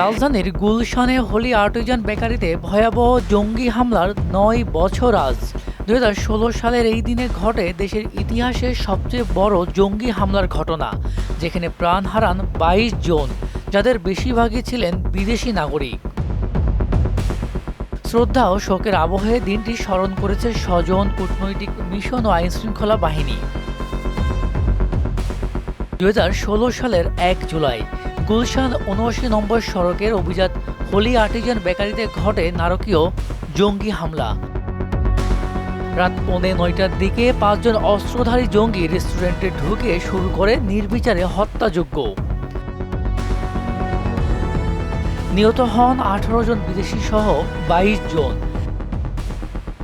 রাজধানীর গুলশানে Holey Artisan বেকারিতে ভয়াবহ জঙ্গি হামলার নয় বছর আজ। দু হাজার ষোলো সালের এই দিনে ঘটে দেশের ইতিহাসে সবচেয়ে বড় জঙ্গি হামলার ঘটনা, যেখানে প্রাণ হারান বাইশ জন, যাদের বেশিরভাগই ছিলেন বিদেশি নাগরিক। শ্রদ্ধা ও শোকের আবহে দিনটি স্মরণ করেছে স্বজন কূটনৈতিক মিশন ও আইনশৃঙ্খলা বাহিনী। দু হাজার ষোলো সালের এক জুলাই গুলশান উনআশি নম্বর সড়কের অভিজাত হোলি আর্টিজান বেকারিতে ঘটে নারকীয় জঙ্গি হামলা। রাত পৌনে নয়টার দিকে পাঁচজন অস্ত্রধারী জঙ্গি রেস্টুরেন্টে ঢুকে শুরু করে নির্বিচারে হত্যাযোগ্য নিহত হন আঠারো জন বিদেশি সহ বাইশ জন।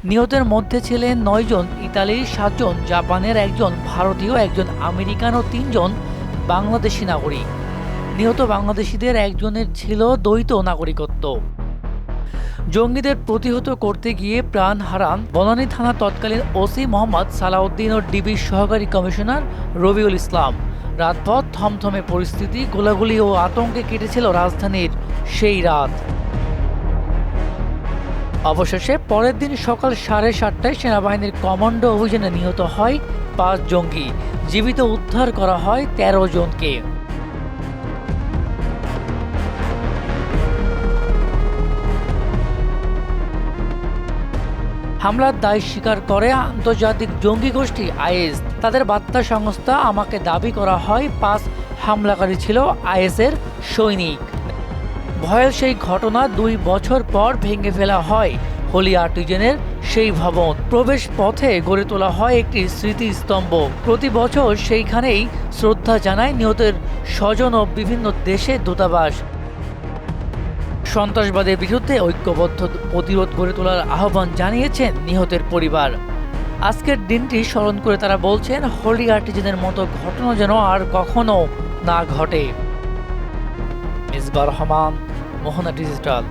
নিহতের মধ্যে ছিলেন নয় জন ইতালির সাতজন জাপানের, একজন ভারতীয়, একজন আমেরিকান ও তিনজন বাংলাদেশি নাগরিক। নিহত বাংলাদেশিদের একজনের ছিল দ্বৈত নাগরিকত্ব। জঙ্গিদের প্রতিহত করতে গিয়ে প্রাণ হারান বনানী থানা তৎকালীন ওসি মোহাম্মদ সালাউদ্দিন ও ডিবির সহকারী কমিশনার রবিউল ইসলাম। রাতপথ থমথমে পরিস্থিতি, গোলাগুলি ও আতঙ্কে কেটেছিল রাজধানীর সেই রাত। অবশেষে পরের দিন সকাল সাড়ে সাতটায় সেনাবাহিনীর কমান্ডো অভিযানে নিহত হয় পাঁচ জঙ্গি। জীবিত উদ্ধার করা হয় তেরো জনকে। হামলার দায় স্বীকার করে আন্তর্জাতিক জঙ্গি গোষ্ঠী আইএস। তাদের বার্তা সংস্থা আমাকে দাবি করা হয়, পাঁচ হামলাকারী ছিল আইএসের সৈনিক। ভয়ের সেই ঘটনা দুই বছর পর ভেঙে ফেলা হয়। হোলি আর্টিজেনের সেই ভবন, প্রবেশ পথে গড়ে তোলা হয় একটি স্মৃতিস্তম্ভ। প্রতি বছর সেইখানেই শ্রদ্ধা জানায় নিহতের স্বজন ও বিভিন্ন দেশের দূতাবাস। সন্ত্রাসবাদের বিরুদ্ধে ঐক্যবদ্ধ প্রতিরোধ গড়ে তোলার আহ্বান জানিয়েছেন নিহতের পরিবার। আজকের দিনটি স্মরণ করে তারা বলছেন, হোলি আর্টিজেনের মতো ঘটনা যেন আর কখনো না ঘটে। মিসবার রহমান, মোহনা ডিজিটাল।